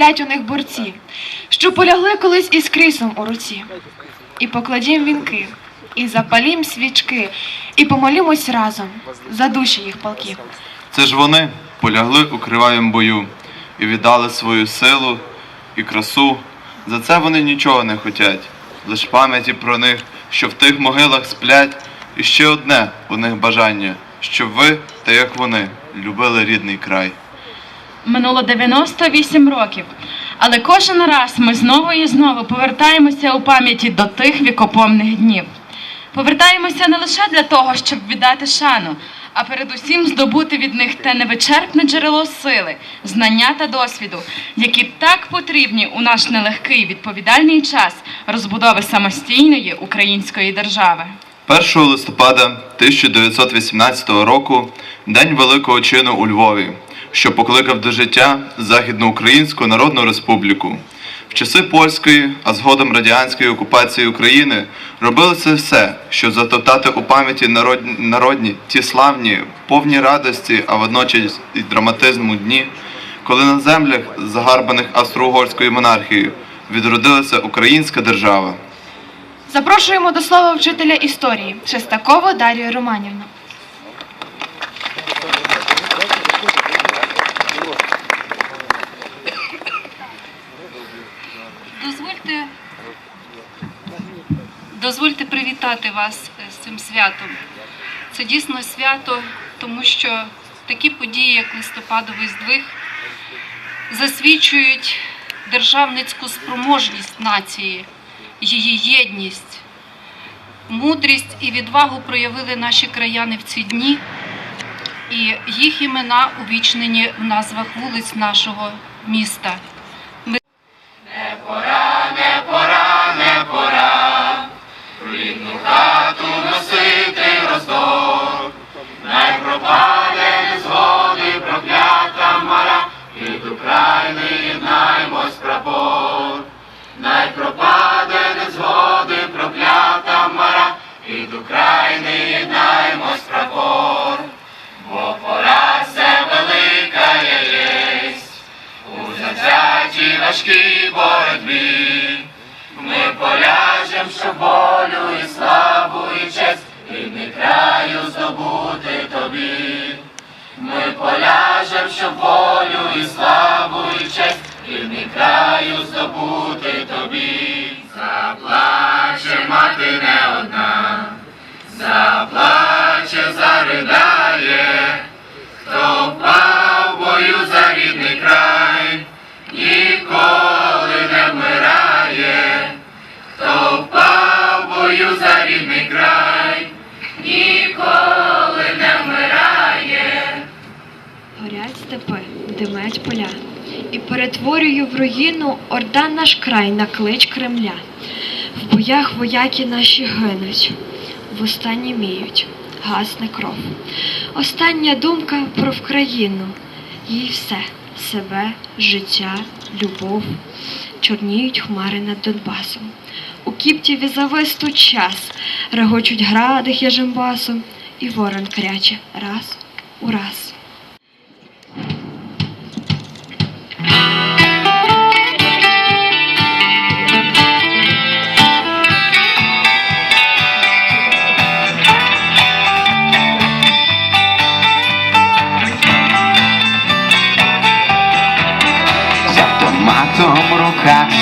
сплять у них борці, що полягли колись із крісом у руці. І покладім вінки, і запалім свічки, і помолімось разом за душі їх полків. Це ж вони полягли у кривавім бою і віддали свою силу і красу. За це вони нічого не хотять, лиш пам'яті про них, що в тих могилах сплять, і ще одне у них бажання, щоб ви, та як вони, любили рідний край. Минуло 98 років, але кожен раз ми знову і знову повертаємося у пам'яті до тих вікопомних днів. Повертаємося не лише для того, щоб віддати шану, а передусім здобути від них те невичерпне джерело сили, знання та досвіду, які так потрібні у наш нелегкий відповідальний час розбудови самостійної української держави. 1 листопада 1918 року День Великого чину у Львові, що покликав до життя Західноукраїнську Народну Республіку. В часи польської, а згодом радянської окупації України робилося все, щоб затоптати у пам'яті народні, народні ті славні, повні радості, а водночас і драматизму дні, коли на землях, загарбаних австро-угорською монархією, відродилася українська держава. Запрошуємо до слова вчителя історії Шестакову Дар'ю Романівну. Дозвольте, дозвольте привітати вас е, з цим святом. Це дійсно свято, тому що такі події, як листопадовий здвиг, засвідчують державницьку спроможність нації, її єдність, мудрість і відвагу проявили наші краяни в ці дні, і їх імена увічнені в назвах вулиць нашого міста. України єднаймось прапор, бо пора це велика єсть, у завзятій важкій боротьбі. Ми поляжем, щоб волю і славу і честь рідний краю здобути тобі. Ми поляжем, щоб волю і славу і честь рідний краю здобути тобі. Заплаче мати не одна, заплаче, заридає, хто впав в бою за рідний край, ніколи не вмирає. Хто впав в бою за рідний край, ніколи не вмирає. Горять степи, димать поля, і перетворюю в руїну орда наш край на клич Кремля. В боях вояки наші гинуть, в міють, гасне кров. Остання думка про Вкраїну, їй все себе, життя, любов. Чорніють хмари над Донбасом. У кіптєві зависту час, регочуть гради хижим басом, і ворон кряче раз у раз.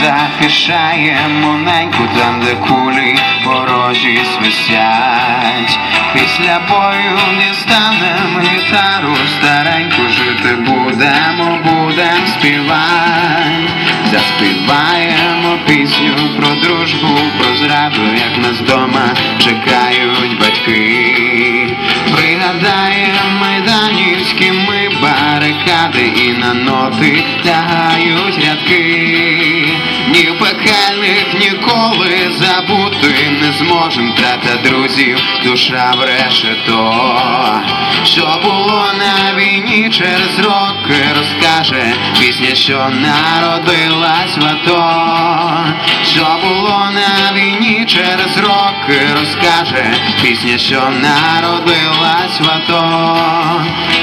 Захищаємо неньку там, де кулі ворожі свисять. Після бою дістанем гітару стареньку, жити будемо, будем співать. Заспіваємо пісню про дружбу, про зраду, як нас дома чекають батьки. Пригадаємо майданівські ми барикади і на ноти рядки. Ні ніколи забути не зможем трата друзів, душа бреше то, що було на війні через роки, розкаже пісня, що народилась в АТО, що було на війні через роки розкаже пісня, що народилась в АТО.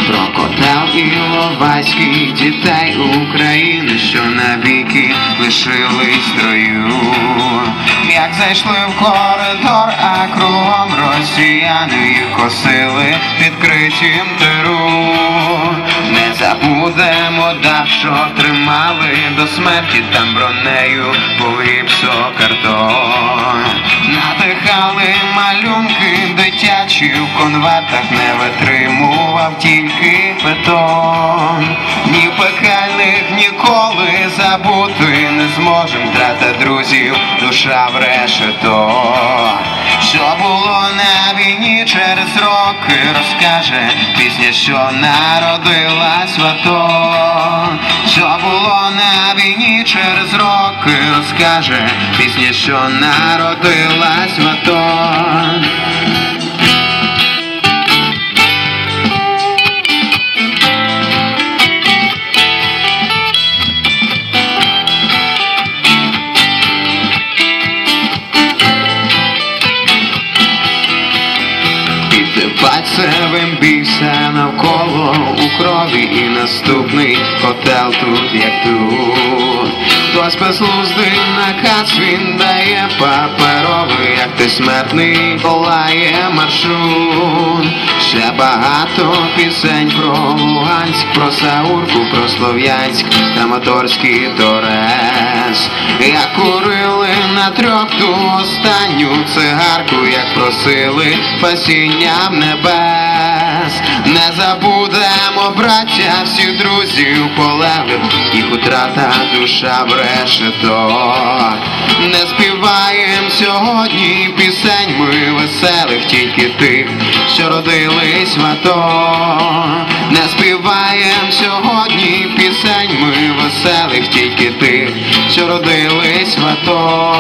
Про котел і ловайських дітей України, що навіки лишились строю. Як зайшли в коридор, а кругом росіяни їх косили відкритім тиру Не забудемо дав, що тримали до смерті там бронею гіпсокартон Надихали малюнки дитячі в конвертах не витримував тільки бетон. Ні пекельних ніколи забути не зможем Трата друзів, душа в решето Що було на війні через роки розкаже Пісня, що народилась в АТО Що було на війні через роки розкаже Пісня, що народилась в АТО крові і наступний котел тут, як тут. Хтось безглуздий наказ він дає паперовий, як ти смертний долає маршрут. Ще багато пісень про Луганськ, про Саурку, про Слов'янськ, Краматорський Торез. Як курили на трьох ту останню цигарку, як просили спасіння в небес. Забудемо, браття, всіх друзів полеглих, їх утрата душа в решето. Не співаєм сьогодні пісень ми веселих, тільки тих, що родились в АТО. Не співаєм сьогодні пісень ми веселих, тільки тих, що родились в АТО.